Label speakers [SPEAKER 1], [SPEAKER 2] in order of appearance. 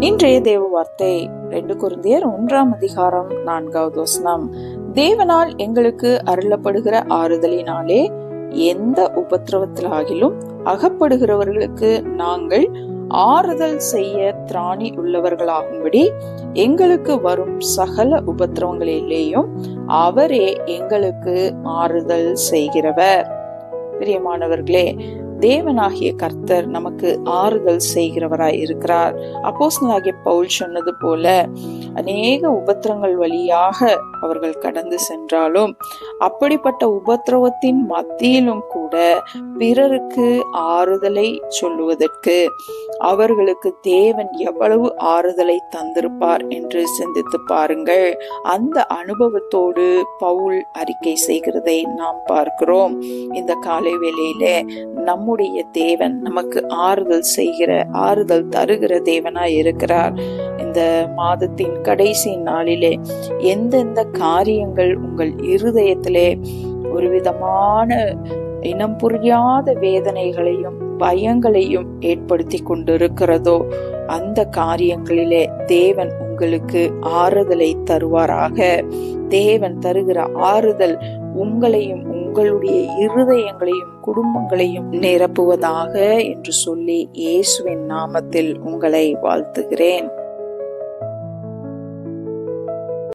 [SPEAKER 1] இன்றைய தேவ வார்த்தை ரெண்டு குருந்தியர் ஒன்றாம் அதிகாரம் நான்காவது வசனம். தேவனால் எங்களுக்கு அருளப்படுகிற ஆறுதலினாலே எந்த உபத்திரவத்திலாகிலும் அகப்படுகிறவர்களுக்கு நாங்கள் ஆறுதல் செய்ய திராணி உள்ளவர்களாகும்படி எங்களுக்கு வரும் சகல உபத்திரவங்களிலேயும் அவரே எங்களுக்கு ஆறுதல் செய்கிறவர். பிரியமானவர்களே தேவனாகிய கர்த்தர் நமக்கு ஆறுதல் செய்கிறவராய் இருக்கிறார். அப்போஸ்தலனாகிய பவுல் சொன்னது போல அநேக உபத்திரங்கள் வழியாக அவர்கள் கடந்து சென்றாலும் அப்படிப்பட்ட உபத்திரவத்தின் மத்தியிலும் கூட பிறருக்கு ஆறுதலை சொல்லுவதற்கு அவர்களுக்கு தேவன் எவ்வளவு ஆறுதலை தந்திருப்பார் என்று சிந்தித்து பாருங்கள். அந்த அனுபவத்தோடு பவுல் அறிக்கை செய்கிறதை நாம் பார்க்கிறோம். இந்த காலை வேளையில நம்முடைய தேவன் நமக்கு ஆறுதல் செய்கிற ஆறுதல் தருகிற தேவனாய் இருக்கிறார். இந்த மாதத்தின் கடைசி நாளிலே எந்தெந்த காரியங்கள் உங்கள் இருதயத்திலே ஒரு விதமான இனம் புரியாத வேதனைகளையும் பயங்களையும் ஏற்படுத்தி கொண்டிருக்கிறதோ அந்த காரியங்களிலே தேவன் உங்களுக்கு ஆறுதலை தருவாராக. தேவன் தருகிற ஆறுதல் உங்களையும் உங்களுடைய இருதயங்களையும் குடும்பங்களையும் நிரப்புவதாக என்று சொல்லி இயேசுவின் நாமத்தில் உங்களை வாழ்த்துகிறேன்.